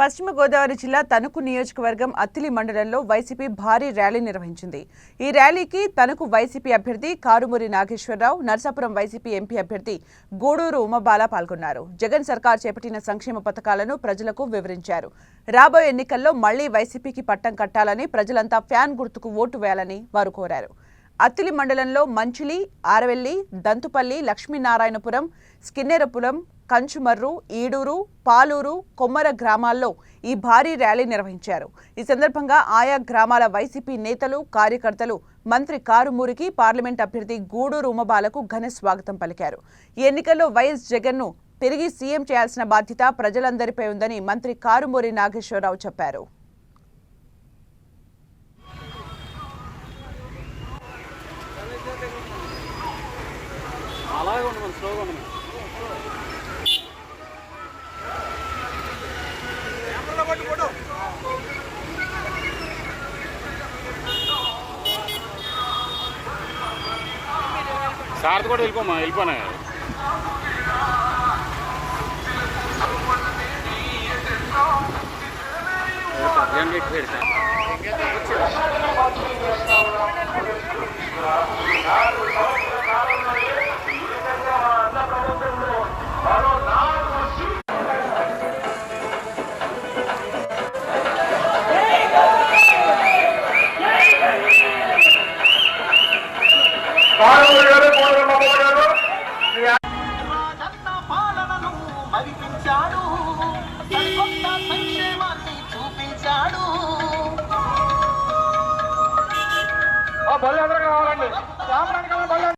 పశ్చిమ గోదావరి జిల్లా తణుకు నియోజకవర్గం అత్తిలి మండలంలో వైసీపీ భారీ ర్యాలీ నిర్వహించింది. ఈ ర్యాలీకి తణుకు వైసీపీ అభ్యర్థి కారుమూరి నాగేశ్వరరావు నర్సాపురం వైసీపీ ఎంపీ అభ్యర్థి గూడూరు ఉమబాల పాల్గొన్నారు. జగన్ సర్కార్ చేపట్టిన సంక్షేమ పథకాలను ప్రజలకు వివరించారు. రాబోయే ఎన్నికల్లో మళ్ళీ వైసీపీకి పట్టం కట్టాలని ప్రజలంతా ఫ్యాన్ గుర్తుకు ఓటు వేయాలని వారు కోరారు. అత్తిలి మండలంలో మంచిలి ఆరవెల్లి దంతుపల్లి లక్ష్మీనారాయణపురం స్కిన్నెరపురం కంచుమర్రు ఈడూరు పాలూరు కొమ్మర గ్రామాల్లో ఈ భారీ ర్యాలీ నిర్వహించారు. ఈ సందర్భంగా ఆయా గ్రామాల వైసీపీ నేతలు కార్యకర్తలు మంత్రి కారుమూరికి పార్లమెంట్ అభ్యర్థి గూడూరు ఉమబాలకు ఘన స్వాగతం పలికారు. ఈ ఎన్నికల్లో వైఎస్ జగన్ను తిరిగి సీఎం చేయాల్సిన బాధ్యత ప్రజలందరిపై ఉందని మంత్రి కారుమూరి నాగేశ్వరరావు చెప్పారు. అలాగే ఉండమని స్లోగా ఉండమని సార్ది కూడా వెళ్ళిపోమా? వెళ్ళిపోనా? ఏం రామోహన్ పాలనను మరిపించాడు. సరికొత్త సంక్షేమాన్ని చూపించాడు. బళ్ళు కావాలండి. రామరాణి కన్నా బళ్ళు